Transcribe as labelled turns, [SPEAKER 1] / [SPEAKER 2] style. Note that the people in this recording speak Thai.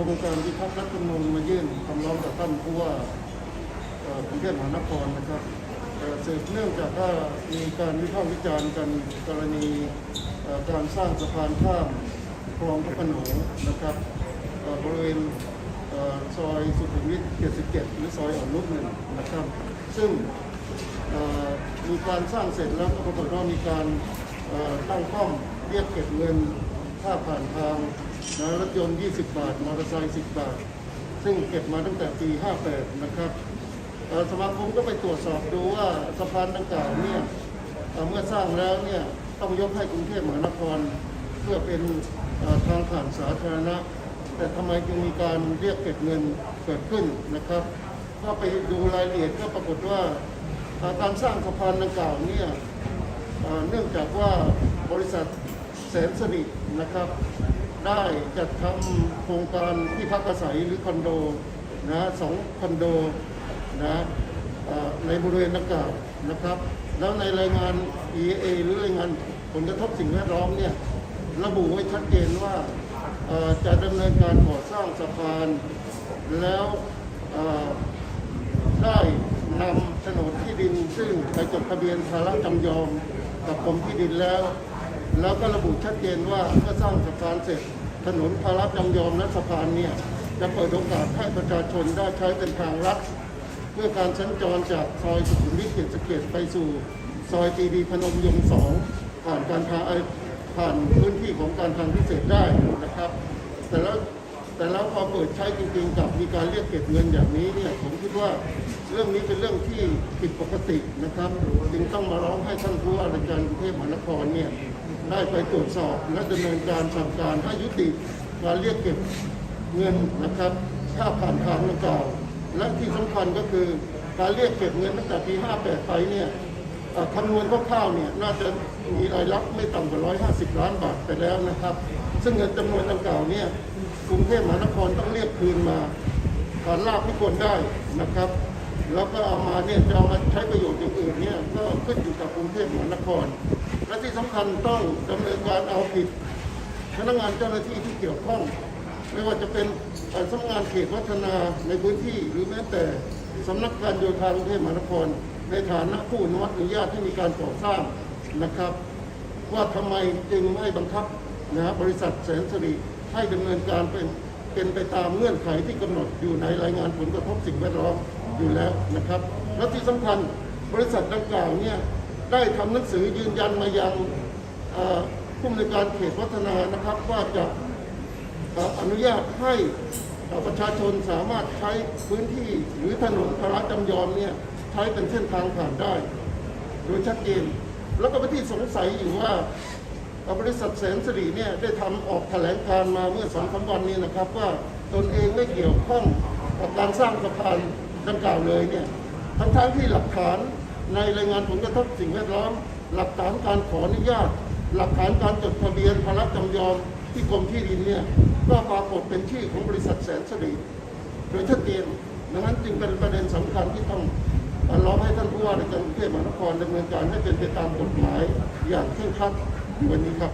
[SPEAKER 1] โครงการที่พักรัฐธรรมนูญมายื่นคำร้องต่อท่านผู้ว่ากรุงเทพมหานครนะครับเอ่อสืบเนื่องจากว่ามีการวิพากษ์วิจารณ์กันกรณีการสร้างสะพานข้ามคลองพระขนงนะครับบริเวณซอยสุขุมวิท 77 หรือซอยอ่อนนุชหนึ่งนะครับ ซึ่งมีการสร้างเสร็จแล้วก็ปรากฏว่ามีการตั้งป้อมเรียกเก็บเงิน ค่าผ่านทางนะรถยนต์ 20 บาท มอเตอร์ไซค์ 10 บาท ซึ่งเก็บมาตั้งแต่ปี 58 นะครับสมาคมก็ไปตรวจสอบดูว่าสะพานดังกล่าวเนี่ยเมื่อสร้างแล้วเนี่ยต้องยกให้กรุงเทพมหานคร เพื่อเป็นทางผ่านสาธารณะ แต่ทำไมจึงมีการเรียกเก็บเงินเกิดขึ้นนะครับก็ไปดูรายละเอียดก็ปรากฏว่าการสร้างสะพานดังกล่าวเนี่ยเนื่องจากว่าบริษัท แสนสนิทนะครับ ได้จัดทำโครงการที่พักอาศัยหรือคอนโดนะสองคอนโดนะในบริเวณดังกล่าวนะครับ แล้วในรายงาน EA หรือรายงานผลกระทบสิ่งแวดล้อมเนี่ยระบุไว้ชัดเจนว่าจะดำเนินการก่อสร้างสะพานแล้วได้นำโฉนดที่ดินซึ่งไปจดทะเบียนภาระจำยอมกับกรมที่ดินแล้ว แล้วก็ระบุชัดเจนว่าเมื่อสร้างสะพานเสร็จ ถนนพาระจำยอมและสะพานเนี่ยจะเปิดโอกาสให้ประชาชนได้ใช้เป็นทางลัดเพื่อการสัญจรจากซอยสุขุมวิทเกียรติเกตไปสู่ ซอยจีดีพนมยงค์สองผ่านการทางผ่านพื้นที่ของการทางพิเศษได้นะครับ แต่แล้ว แต่แล้วพอเปิดใช้จริงๆกับมีการเรียกเก็บเงินอย่างนี้เนี่ยผมคิดว่าเรื่องนี้เป็นเรื่องที่ผิดปกตินะครับจึงต้องมาร้องให้ท่านผู้ว่าราชการกรุงเทพมหานครเนี่ยได้ไปตรวจสอบและดำเนินการสั่งการให้ยุติการเรียกเก็บเงินนะครับค่าผ่านทางดังกล่าวและที่สำคัญก็คือการเรียกเก็บเงินตั้งแต่ปี 58 ไปเนี่ย คำนวณคร่าวๆเนี่ยน่าจะมีรายรับไม่ต่ำกว่า 150 ล้านบาทไปแล้วนะครับ ซึ่งเงินจำนวนดังกล่าวเนี่ยกรุงเทพมหานครต้องเรียกคืนมาฐานลาภที่ควรได้นะครับ แล้วก็เอามาเนี่ยจะเอามาใช้ประโยชน์อย่างอื่นเนี่ยก็ขึ้นอยู่กับกรุงเทพมหานคร และที่สำคัญต้องดำเนินการเอาผิดพนักงานเจ้าหน้าที่ที่เกี่ยวข้อง ไม่ว่าจะเป็นสำนักงานเขตวัฒนาในพื้นที่หรือแม้แต่สำนักการโยธากรุงเทพมหานคร ในฐานะผู้อนุมัติอนุญาตให้มีการก่อสร้างนะครับ ว่าทำไมจึงไม่บังคับนะฮะบริษัทแสนสิริให้ดำเนินการเป็นเป็นไปตามเงื่อนไขที่กำหนดอยู่ในรายงานผลกระทบสิ่งแวดล้อมอยู่แล้วนะครับ และที่สำคัญบริษัทดังกล่าวเนี่ยได้ทำหนังสือยืนยันมายังผู้อำนวยการเขตวัฒนานะครับว่าจะอนุญาตให้ประชาชนสามารถใช้พื้นที่หรือถนนพระจำยอมเนี่ย ใช้เป็นเส้นทางผ่านได้ โดยชัดเจน แล้วก็เป็นที่สงสัยอยู่ว่าบริษัทแสนสิริเนี่ยได้ทำออกแถลงการ์มาเมื่อสองสาวันนี้นะครับ ว่าตนเองไม่เกี่ยวข้องกับการสร้างสะพานดังกล่าวเลยเนี่ยทั้งๆที่หลักฐานในรายงานผลกระทบสิ่งแวดล้อม หลักฐานการขออนุญาต หลักฐานการจดทะเบียนพระจำยอมที่กรมที่ดินเนี่ยก็ปรากฏเป็นชื่อของบริษัทแสนสิริโดยชัดเจนดังนั้นจึงเป็นประเด็นสำคัญที่ต้อง ร้องให้ท่านผู้ว่าในกรุงเทพมหานครดำเนินการให้เป็นไปตามกฎหมายอย่างเคร่งครัดในวันนี้ครับ